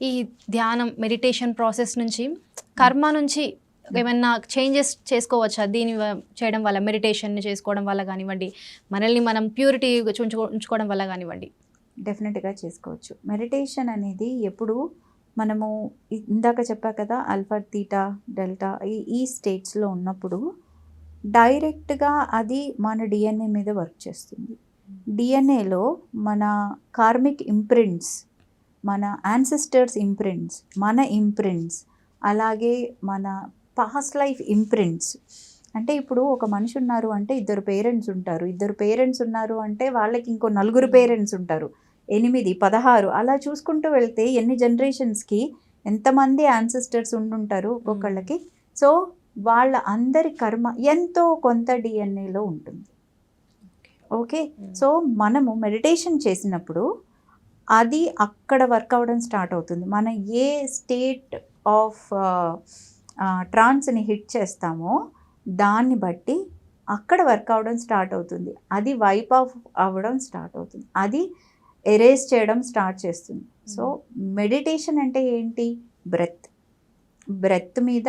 ఈ ధ్యానం meditation process నుంచి కర్మ నుంచి ఏమన్నా చేంజెస్ చేసుకోవచ్చా? దీని చేయడం వల్ల మెడిటేషన్ చేసుకోవడం వల్ల కానివ్వండి మనల్ని మనం ప్యూరిటీ ఉంచుకోవడం వల్ల కానివ్వండి. డెఫినెట్గా చేసుకోవచ్చు. మెడిటేషన్ అనేది ఎప్పుడు మనము ఇందాక చెప్పా కదా అల్ఫా తీటా డెల్టా ఈ ఈ స్టేట్స్లో ఉన్నప్పుడు డైరెక్ట్గా అది మన డిఎన్ఏ మీద వర్క్ చేస్తుంది. డిఎన్ఏలో మన కార్మిక్ ఇంప్రింట్స్ మన యాన్సిస్టర్స్ ఇంప్రింట్స్ మన ఇంప్రింట్స్ అలాగే మన పాస్ట్ లైఫ్ ఇంప్రింట్స్ అంటే ఇప్పుడు ఒక మనిషి ఉన్నారు అంటే ఇద్దరు పేరెంట్స్ ఉంటారు. ఇద్దరు పేరెంట్స్ ఉన్నారు అంటే వాళ్ళకి ఇంకో నలుగురు పేరెంట్స్ ఉంటారు. ఎనిమిది పదహారు అలా చూసుకుంటూ వెళ్తే ఎన్ని జనరేషన్స్కి ఎంతమంది యాన్సిస్టర్స్ ఉండుంటారు ఒక్కొక్కళ్ళకి? సో వాళ్ళ అందరి కర్మ ఎంతో కొంత డిఎన్ఏలో ఉంటుంది. ఓకే. సో మనము మెడిటేషన్ చేసినప్పుడు అది అక్కడ వర్క్ అవ్వడం స్టార్ట్ అవుతుంది. మనం ఏ స్టేట్ ఆఫ్ ట్రాన్స్ని హిట్ చేస్తామో దాన్ని బట్టి అక్కడ వర్క్ అవ్వడం స్టార్ట్ అవుతుంది. అది వైప్ ఆఫ్ అవ్వడం స్టార్ట్ అవుతుంది. అది ఎరేజ్ చేయడం స్టార్ట్ చేస్తుంది. సో మెడిటేషన్ అంటే ఏంటి? బ్రెత్. బ్రెత్ మీద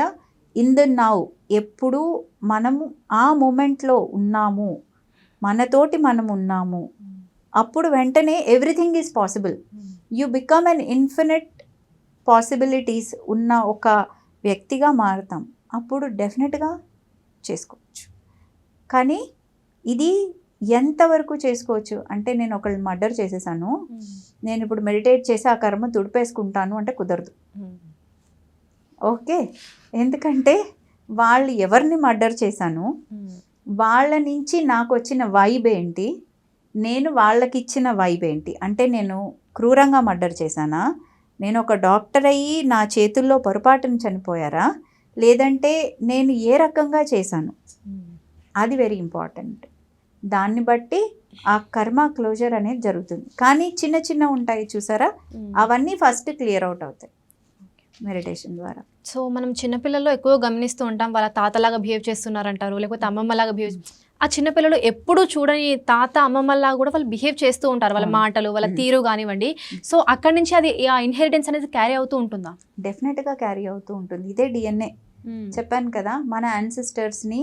ఇన్ ద నౌ ఎప్పుడు మనము ఆ మూమెంట్లో ఉన్నాము. మనతోటి మనం ఉన్నాము. అప్పుడు వెంటనే everything is possible. You become an infinite possibilities ఉన్న ఒక వ్యక్తిగా మారుతాం. అప్పుడు డెఫినెట్గా చేసుకోవచ్చు. కానీ ఇది ఎంతవరకు చేసుకోవచ్చు? అంటే నేను ఒకళ్ళు మర్డర్ చేసేసాను. నేను ఇప్పుడు మెడిటేట్ చేసి ఆ కర్మ తుడిపేసుకుంటాను అంటే కుదరదు. ఓకే. ఎందుకంటే వాళ్ళు ఎవరిని మర్డర్ చేశాను? వాళ్ళ నుంచి నాకు వచ్చిన వైబ్ ఏంటి? నేను వాళ్ళకి ఇచ్చిన వైబ్ ఏంటి? అంటే నేను క్రూరంగా మర్డర్ చేశానా? నేను ఒక డాక్టర్ అయ్యి నా చేతుల్లో పొరపాటున చనిపోయారా? లేదంటే నేను ఏ రకంగా చేశాను? అది వెరీ ఇంపార్టెంట్ దాన్ని బట్టి ఆ కర్మ క్లోజర్ అనేది జరుగుతుంది. కానీ చిన్న చిన్న ఉంటాయి చూసారా? అవన్నీ ఫస్ట్ క్లియర్ అవుట్ అవుతాయి. మెడిటేషన్ ద్వారా. సో మనం చిన్నపిల్లల్లో ఎక్కువ గమనిస్తూ ఉంటాం. వాళ్ళ తాతలాగా బిహేవ్ చేస్తున్నారంటారు. లేకపోతే అమ్మమ్మలాగా బిహేవ్ ఆ చిన్నపిల్లలు ఎప్పుడు చూడని తాత అమ్మమ్మలాగా కూడా వాళ్ళు బిహేవ్ చేస్తూ ఉంటారు. వాళ్ళ. మాటలు వాళ్ళ. తీరు కానివ్వండి. సో అక్కడి నుంచి అది ఆ ఇన్హెరిటెన్స్ అనేది క్యారీ అవుతూ ఉంటుందా? డెఫినెట్గా క్యారీ అవుతూ ఉంటుంది. ఇదే డిఎన్ఏ చెప్పాను కదా మన యాన్సిస్టర్స్ని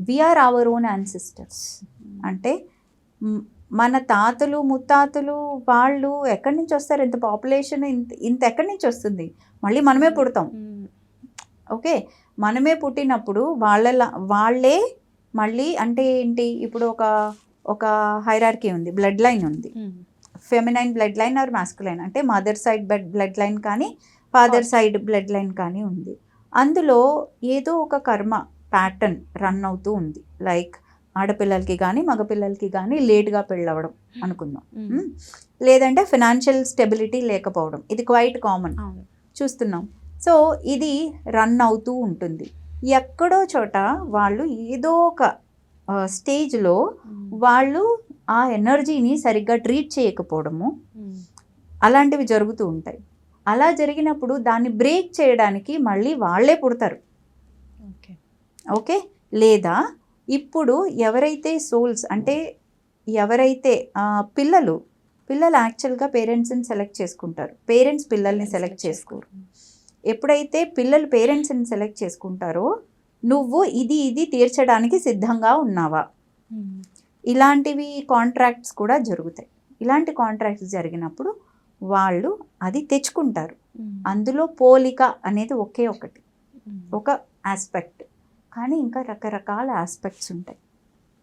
we are our own ancestors అంటే మన తాతలు ముత్తాతలు వాళ్ళు ఎక్కడి నుంచి వస్తారు? ఇంత పాపులేషన్ ఇంత ఇంత ఎక్కడి నుంచి వస్తుంది? మళ్ళీ మనమే పుడతాం. ఓకే? మనమే పుట్టినప్పుడు వాళ్ళ వాళ్ళే మళ్ళీ అంటే ఏంటి? ఇప్పుడు ఒక ఒక హైరార్కీ ఉంది బ్లడ్ లైన్ ఉంది. Feminine blood line or masculine అంటే mother side blood blood line కానీ ఫాదర్ సైడ్ బ్లడ్ లైన్ కానీ ఉంది. అందులో ఏదో ఒక కర్మ ప్యాటర్న్ రన్ అవుతూ ఉంది. లైక్ ఆడపిల్లలకి కానీ మగపిల్లలకి కానీ లేట్గా పెళ్ళవడం అనుకుందాం. మ్మ్. లేదంటే ఫినాన్షియల్ స్టెబిలిటీ లేకపోవడం. ఇది క్వైట్ కామన్ చూస్తున్నాం. సో ఇది రన్ అవుతూ ఉంటుంది. ఎక్కడో చోట వాళ్ళు ఏదో ఒక స్టేజ్లో వాళ్ళు ఆ ఎనర్జీని సరిగ్గా ట్రీట్ చేయకపోవడము అలాంటివి జరుగుతూ ఉంటాయి. అలా జరిగినప్పుడు దాన్ని బ్రేక్ చేయడానికి మళ్ళీ వాళ్ళే పుడతారు. ఓకే. ఓకే? లేదా ఇప్పుడు ఎవరైతే సోల్స్ అంటే ఎవరైతే పిల్లలు పిల్లలు యాక్చువల్గా పేరెంట్స్ని సెలెక్ట్ చేసుకుంటారు. పేరెంట్స్ పిల్లల్ని సెలెక్ట్ చేసుకోరు. ఎప్పుడైతే పిల్లలు పేరెంట్స్ని సెలెక్ట్ చేసుకుంటారో నువ్వు ఇది ఇది తీర్చడానికి సిద్ధంగా ఉన్నావా? ఇలాంటివి కాంట్రాక్ట్స్ కూడా జరుగుతాయి. ఇలాంటి కాంట్రాక్ట్స్ జరిగినప్పుడు వాళ్ళు అది తెచ్చుకుంటారు. అందులో పోలిక అనేది ఒకే ఒకటి. ఒక ఆస్పెక్ట్ కానీ ఇంకా రకరకాల ఆస్పెక్ట్స్ ఉంటాయి.